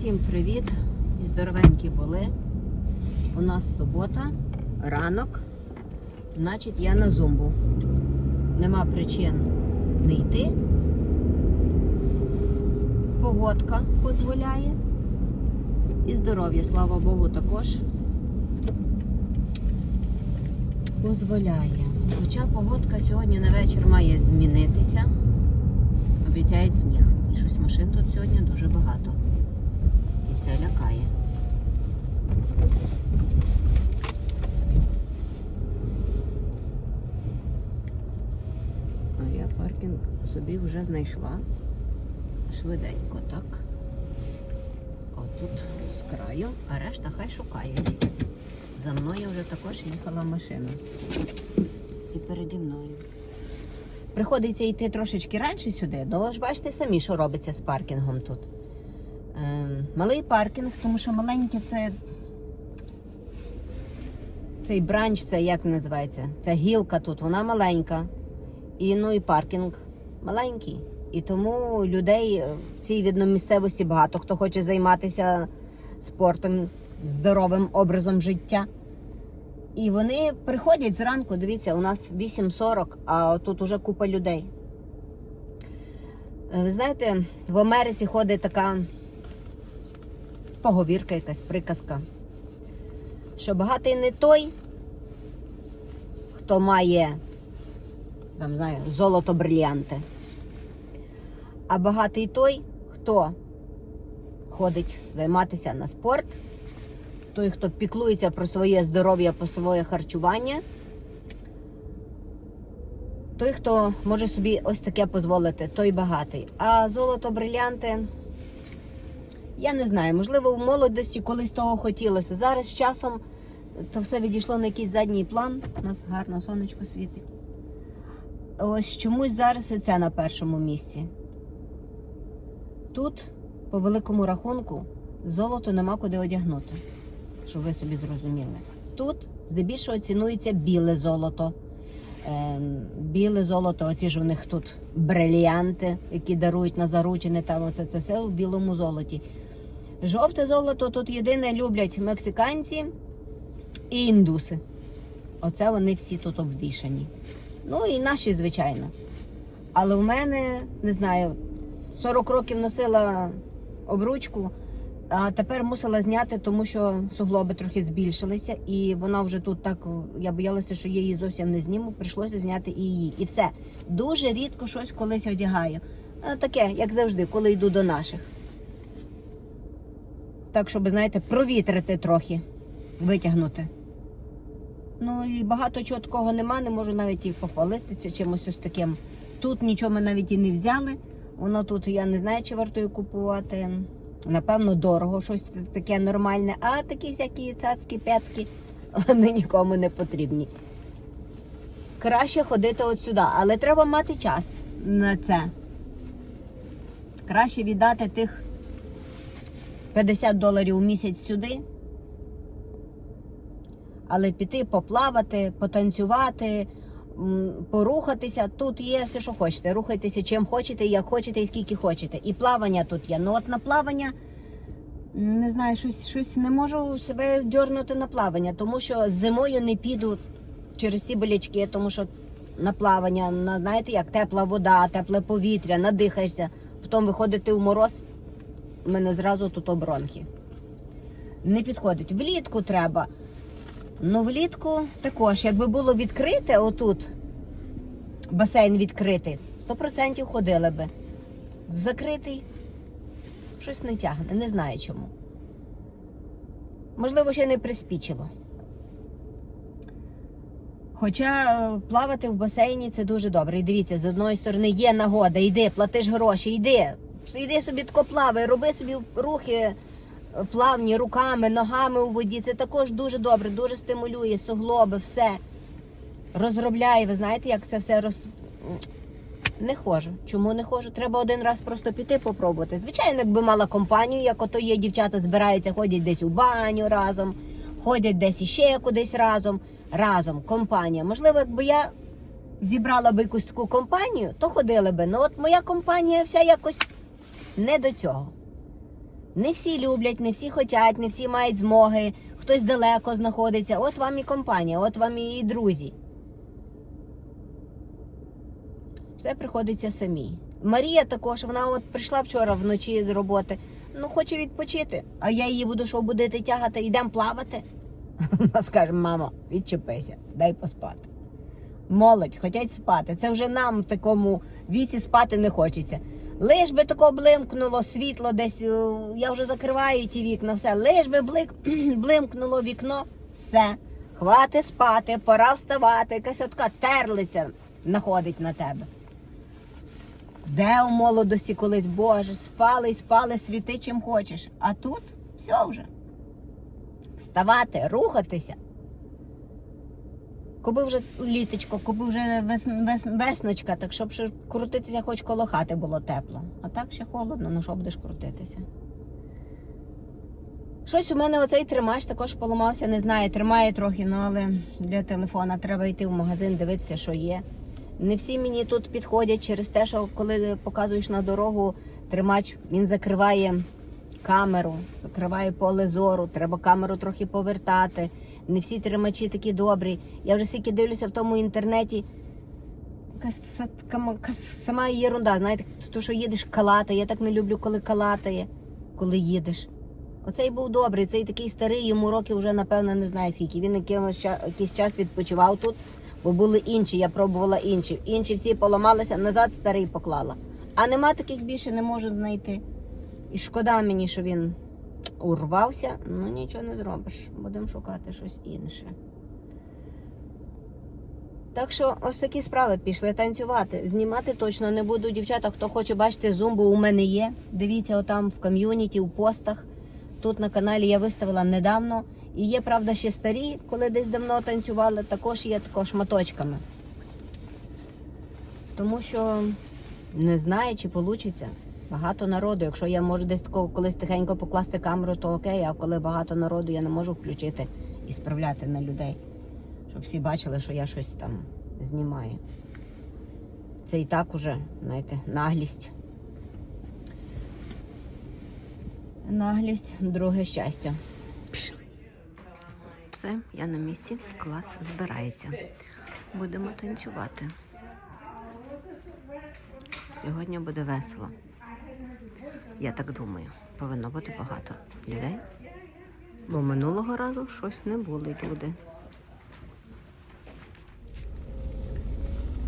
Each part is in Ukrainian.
Всім привіт! Здоровенькі були. У нас субота, ранок. Значить, я на зумбу. Нема причин не йти. Погодка дозволяє. І здоров'я, слава Богу, також дозволяє. Хоча погодка сьогодні на вечір має змінитися. Обіцяють сніг. І щось машин тут сьогодні дуже багато. І це лякає. А я паркінг собі вже знайшла. Швиденько, так. Отут з краю, а решта хай шукає. За мною вже також їхала машина. І переді мною. Приходиться йти трошечки раніше сюди, ви ж бачите самі, що робиться з паркінгом тут. Ем, малий паркінг, тому що маленький це. Цей бранч, це як називається? Ця гілка тут, вона маленька. І ну і паркінг маленький. І тому людей е, в цій видно місцевості багато хто хоче займатися спортом, здоровим образом життя. І вони приходять зранку, дивіться, у нас 8.40, а тут уже купа людей. Е, Ви знаєте, в Америці ходить така поговірка, якась приказка, що багатий не той, хто має там, знаю, золото брильянти, а багатий той, хто ходить займатися на спорт той, хто піклується про своє здоров'я, про своє харчування, той, хто може собі ось таке дозволити, той багатий. А золото, брилянти, я не знаю, можливо, в молодості колись того хотілося. Зараз з часом то все відійшло на якийсь задній план. У нас гарно сонечко світить. Ось чомусь зараз і це на першому місці. Тут, по великому рахунку, золото нема куди одягнути щоб ви собі зрозуміли. Тут здебільшого цінується біле золото. Ем, біле золото, оці ж у них тут бриліанти, які дарують на заручини, там оце це все в білому золоті. Жовте золото тут єдине люблять мексиканці і індуси. Оце вони всі тут обвішані. Ну і наші, звичайно. Але в мене, не знаю, 40 років носила обручку. А тепер мусила зняти, тому що суглоби трохи збільшилися, і вона вже тут так. Я боялася, що я її зовсім не зніму. Прийшлося зняти і її. І все. Дуже рідко щось колись одягаю. Таке, як завжди, коли йду до наших. Так, щоб, знаєте, провітрити трохи, витягнути. Ну і багато чого такого нема, не можу навіть і похвалитися чимось ось таким. Тут нічого ми навіть і не взяли. Воно тут я не знаю, чи вартує купувати. Напевно, дорого, щось таке нормальне, а такі всякі цацькі, пяцькі, вони нікому не потрібні. Краще ходити от сюди, але треба мати час на це. Краще віддати тих 50 доларів у місяць сюди, але піти поплавати, потанцювати, порухатися. Тут є все, що хочете. Рухайтеся чим хочете, як хочете і скільки хочете. І плавання тут є. Ну от на плавання, не знаю, щось, щось не можу себе дьорнути на плавання, тому що зимою не піду через ці болячки, тому що на плавання, на, знаєте, як тепла вода, тепле повітря, надихаєшся, потім виходити в мороз, в мене зразу тут обронки. Не підходить. Влітку треба. Ну, влітку також, якби було відкрите отут, басейн відкритий, 100% ходили би. В закритий щось не тягне, не знаю чому. Можливо, ще не приспічило. Хоча е, плавати в басейні це дуже добре. І дивіться, з одної сторони є нагода, йди, платиш гроші, йди. Йди собі тако плавай, роби собі рухи плавні руками, ногами у воді. Це також дуже добре, дуже стимулює суглоби, все. Розробляє, ви знаєте, як це все роз... Не хожу. Чому не хожу? Треба один раз просто піти попробувати. Звичайно, якби мала компанію, як ото є дівчата, збираються, ходять десь у баню разом, ходять десь іще кудись разом. Разом, компанія. Можливо, якби я зібрала би якусь таку компанію, то ходили би. Ну от моя компанія вся якось не до цього. Не всі люблять, не всі хочуть, не всі мають змоги, хтось далеко знаходиться. От вам і компанія, от вам і друзі. Все приходиться самі. Марія також, вона от прийшла вчора вночі з роботи. Ну, хоче відпочити, а я її буду що будити тягати, йдемо плавати. Вона скаже, мамо, відчепися, дай поспати. Молодь, хочуть спати. Це вже нам в такому віці спати не хочеться. Лиш би тако блимкнуло світло десь, е, я вже закриваю ті вікна, все. Лиш би блик, блимкнуло вікно, все. Хвати спати, пора вставати, якась от така терлиця находить на тебе. Де у молодості колись, Боже, спали й спали, світи чим хочеш. А тут все вже. Вставати, рухатися. Коби вже літочко, коби вже вес, вес, весночка, так щоб ще крутитися хоч коло хати було тепло. А так ще холодно, ну що будеш крутитися? Щось у мене оцей тримач також поламався, не знаю, тримає трохи, ну але для телефона треба йти в магазин, дивитися, що є. Не всі мені тут підходять через те, що коли показуєш на дорогу, тримач він закриває камеру, закриває поле зору, треба камеру трохи повертати. Не всі тримачі такі добрі. Я вже стільки дивлюся в тому інтернеті. Сама єрунда, знаєте, то, що їдеш калатає. Я так не люблю, коли калатає, коли їдеш. Оцей був добрий, цей такий старий, йому років вже, напевно, не знаю скільки. Він якийсь час відпочивав тут, бо були інші, я пробувала інші. Інші всі поламалися, назад старий поклала. А нема таких більше не можу знайти. І шкода мені, що він урвався, ну нічого не зробиш. Будемо шукати щось інше. Так що ось такі справи пішли танцювати. Знімати точно не буду. Дівчата, хто хоче бачити зумбу, у мене є. Дивіться, отам в ком'юніті, у постах. Тут на каналі я виставила недавно. І є, правда, ще старі, коли десь давно танцювали, також є також шматочками. Тому що не знаю, чи вийде. Багато народу. Якщо я можу десь колись тихенько покласти камеру, то окей, а коли багато народу, я не можу включити і справляти на людей. Щоб всі бачили, що я щось там знімаю. Це і так уже, знаєте, наглість. Наглість, друге щастя. Пішли. Все, я на місці, клас збирається. Будемо танцювати. Сьогодні буде весело. Я так думаю, повинно бути багато людей. Бо минулого разу щось не були люди.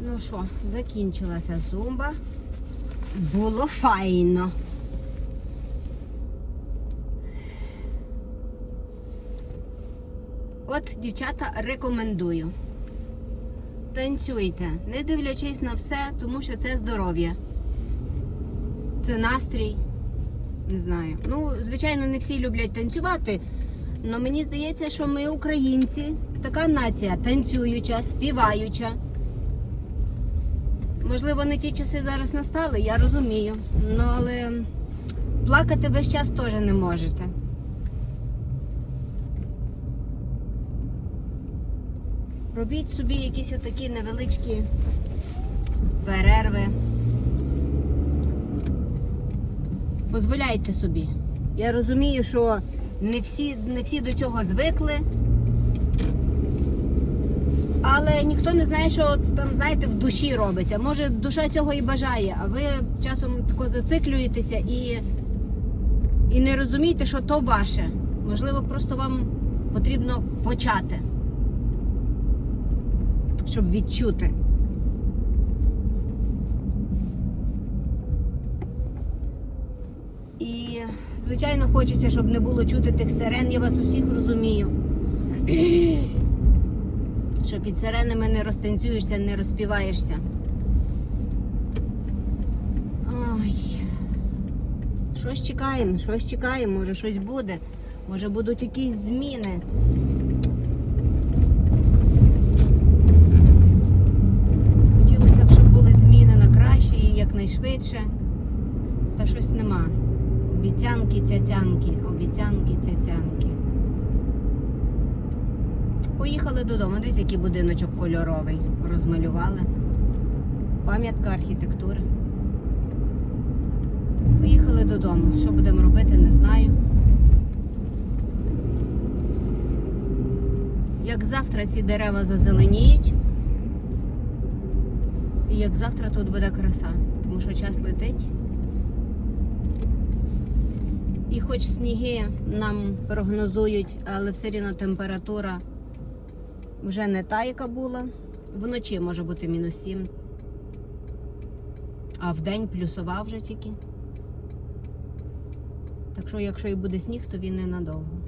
Ну що, закінчилася зумба. Було файно. От, дівчата, рекомендую. Танцюйте, не дивлячись на все, тому що це здоров'я. Це настрій. Не знаю. Ну, звичайно, не всі люблять танцювати. але мені здається, що ми, українці, така нація танцююча, співаюча. Можливо, не ті часи зараз настали, я розумію. Ну, але плакати весь час теж не можете. Робіть собі якісь отакі невеличкі перерви. Дозволяйте собі. Я розумію, що не всі, не всі до цього звикли. Але ніхто не знає, що там, знаєте, в душі робиться. Може, душа цього і бажає, а ви часом тако зациклюєтеся і, і не розумієте, що то ваше. Можливо, просто вам потрібно почати, щоб відчути. І, звичайно, хочеться, щоб не було чути тих сирен. Я вас усіх розумію. Що під сиренами не розтанцюєшся, не розпіваєшся. Ой. Щось чекаємо, щось чекаємо, може щось буде. Може будуть якісь зміни. Хотілося б, щоб були зміни на краще і якнайшвидше. Та щось нема. Обіцянки тятянки, обіцянки тятянки. Поїхали додому. Дивіться, який будиночок кольоровий. Розмалювали. Пам'ятка архітектури. Поїхали додому. Що будемо робити, не знаю. Як завтра ці дерева зазеленіють, і як завтра тут буде краса, тому що час летить. І хоч сніги нам прогнозують, але все рівно температура вже не та, яка була. Вночі може бути мінус 7, а в день плюсова вже тільки. Так що, якщо і буде сніг, то він ненадовго.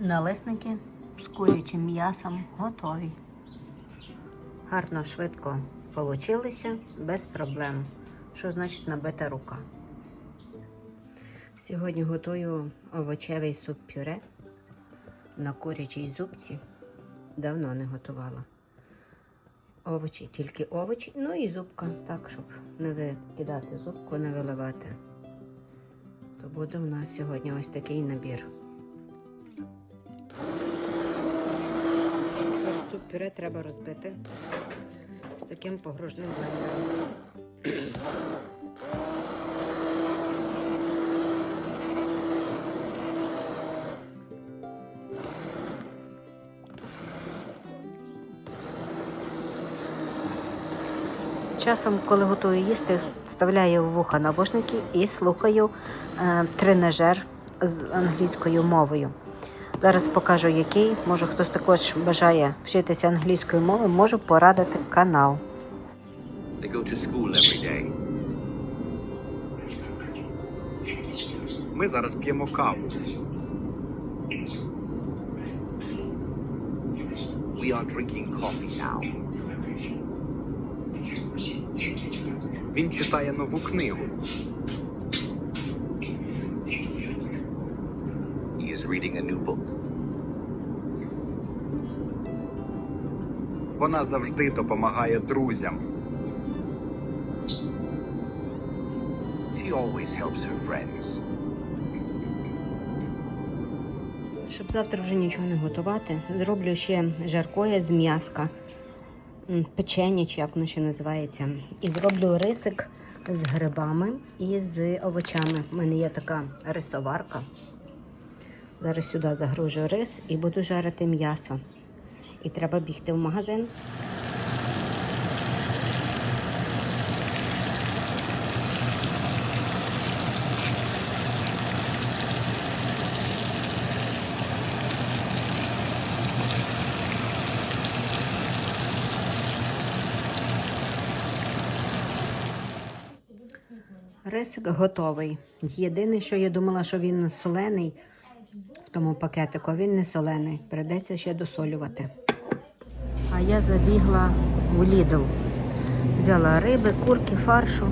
Налисники з курячим м'ясом готові. Гарно, швидко получилися, без проблем. Що значить набита рука? Сьогодні готую овочевий суп-пюре на курячій зубці. Давно не готувала. Овочі, тільки овочі, ну і зубка, так, щоб не викидати зубку, не виливати. То буде у нас сьогодні ось такий набір. Суп пюре треба розбити з таким погружним блендером. Часом, коли готую їсти, вставляю в вуха навушники і слухаю е, тренажер з англійською мовою. Зараз покажу який. Може хтось також бажає вчитися англійською мовою, можу порадити канал. They go to school every day. Ми зараз п'ємо каву. We are drinking coffee now. Він читає нову книгу. Reading a new book. Вона завжди допомагає друзям. She always helps her friends. Щоб завтра вже нічого не готувати, зроблю ще жаркоє з м'яска, печення, чи як воно ще називається. І зроблю рисик з грибами і з овочами. У мене є така рисоварка. Зараз сюди загружу рис і буду жарити м'ясо. І треба бігти в магазин. Рисик готовий. Єдине, що я думала, що він солений тому пакетику, він не солений. Придеться ще досолювати. А я забігла у Lidl. Взяла риби, курки, фаршу,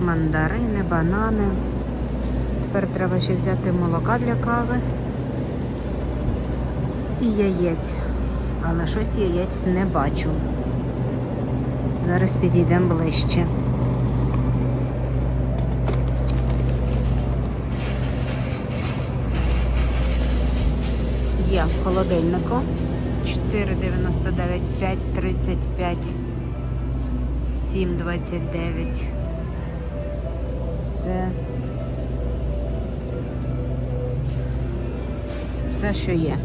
мандарини, банани. Тепер треба ще взяти молока для кави і яєць. Але щось яєць не бачу. Зараз підійдемо ближче. Є в холодильнику. 4,99, 5,35, 7,29. Це все, що є.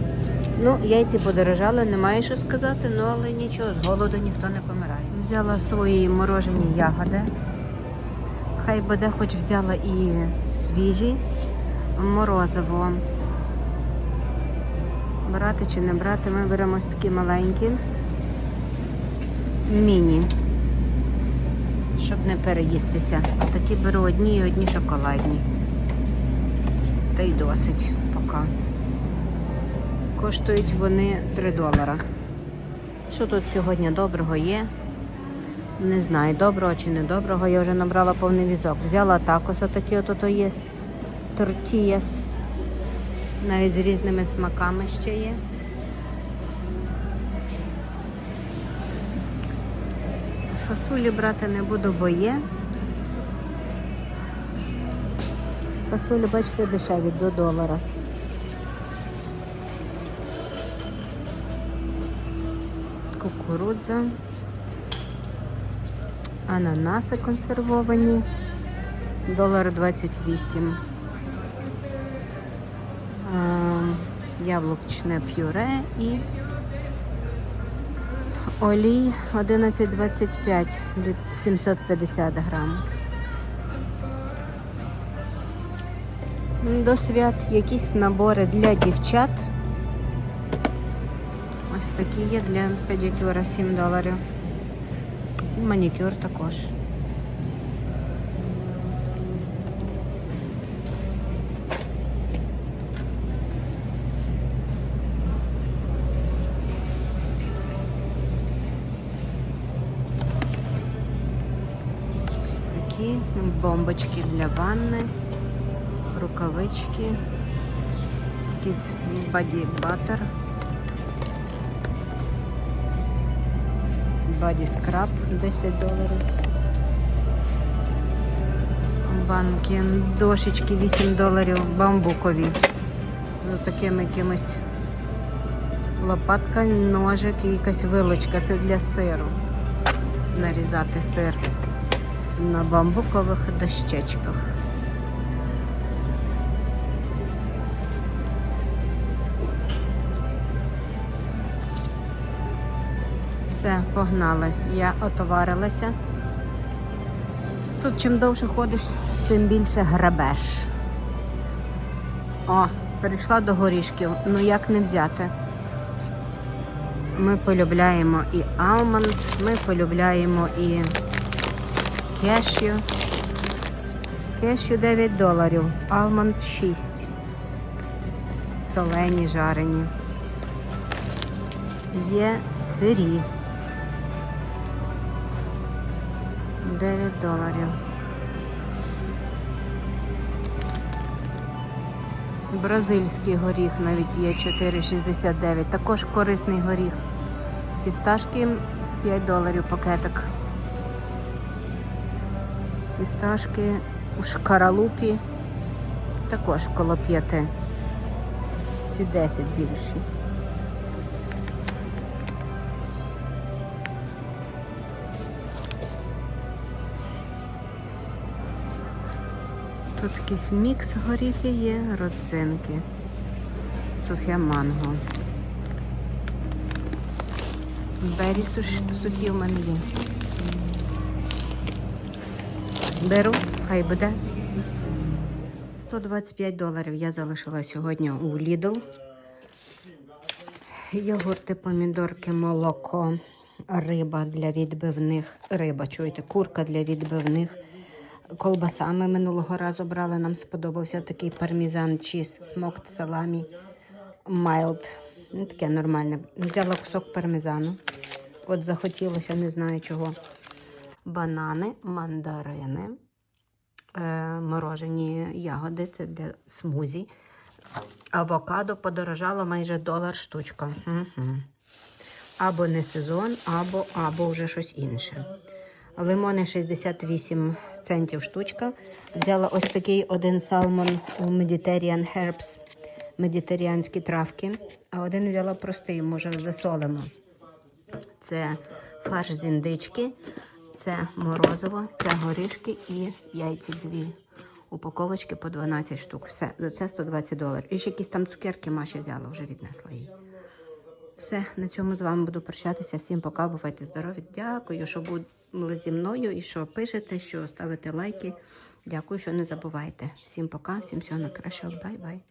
Ну, яйці подорожали, немає що сказати, ну але нічого, з голоду ніхто не помирає. Взяла свої морожені ягоди. Хай буде, хоч взяла і свіжі морозиво. Брати чи не брати, ми беремо ось такі маленькі. Міні. Щоб не переїстися. Такі беру одні і одні шоколадні. Та й досить поки. Коштують вони 3 долара. Що тут сьогодні доброго є? Не знаю, доброго чи не доброго. Я вже набрала повний візок. Взяла такос, отакі от є. Тортіяс. Навіть з різними смаками ще є. Фасолі брати не буду, бо є. Фасолі, бачите, дешеві до долара. Кукурудза. Ананаси консервовані. Долар 28. Ем, Яблучне пюре і олій 11,25 від 750 грам. До свят якісь набори для дівчат. Ось такі є для педикюра 7 доларів. І манікюр також. Бомбочки для ванни, рукавички, якийсь боді баттер, боді скраб 10 доларів. Банки, дошечки 8 доларів, бамбукові. З таким якимось лопатка, ножик і якась вилочка. Це для сиру. Нарізати сир на бамбукових дощечках. Все, погнали. Я отоварилася. Тут чим довше ходиш, тим більше грабеш. О, перейшла до горішків. Ну як не взяти? Ми полюбляємо і алмонд, ми полюбляємо і кешю. Кешю 9 доларів, алмонд 6. Солені жарені. Є сирі. 9 доларів. Бразильський горіх навіть є 4,69. Також корисний горіх. Фісташки 5 доларів пакетик. Фісташки у шкаралупі також коло 5. Ці 10 більші. Тут якийсь мікс горіхи є, родзинки, сухе манго. Бері сухі в мене є. Беру, хай буде. 125 доларів я залишила сьогодні у Lidl. Йогурти, помідорки, молоко, риба для відбивних. Риба, чуєте, курка для відбивних. Колбаса ми минулого разу брали. Нам сподобався такий пармізан чіз, смокт саламі, майлд. Ну, таке нормальне. Взяла кусок пармезану. От захотілося, не знаю чого. Банани, мандарини, е, морожені ягоди, це для смузі. Авокадо подорожало майже долар штучка. Угу. Або не сезон, або, або вже щось інше. Лимони 68 центів штучка. Взяла ось такий один салмон у Mediterranean Herbs, медитеріанські травки. А один взяла простий, може, засолимо. Це фарш з індички, це морозиво, це горішки і яйці дві. Упаковочки по 12 штук. Все, за це 120 доларів. І ще якісь там цукерки Маші взяла, вже віднесла їй. Все, на цьому з вами буду прощатися. Всім пока, бувайте здорові. Дякую, що були зі мною і що пишете, що ставите лайки. Дякую, що не забувайте. Всім пока, всім всього найкращого. Бай-бай.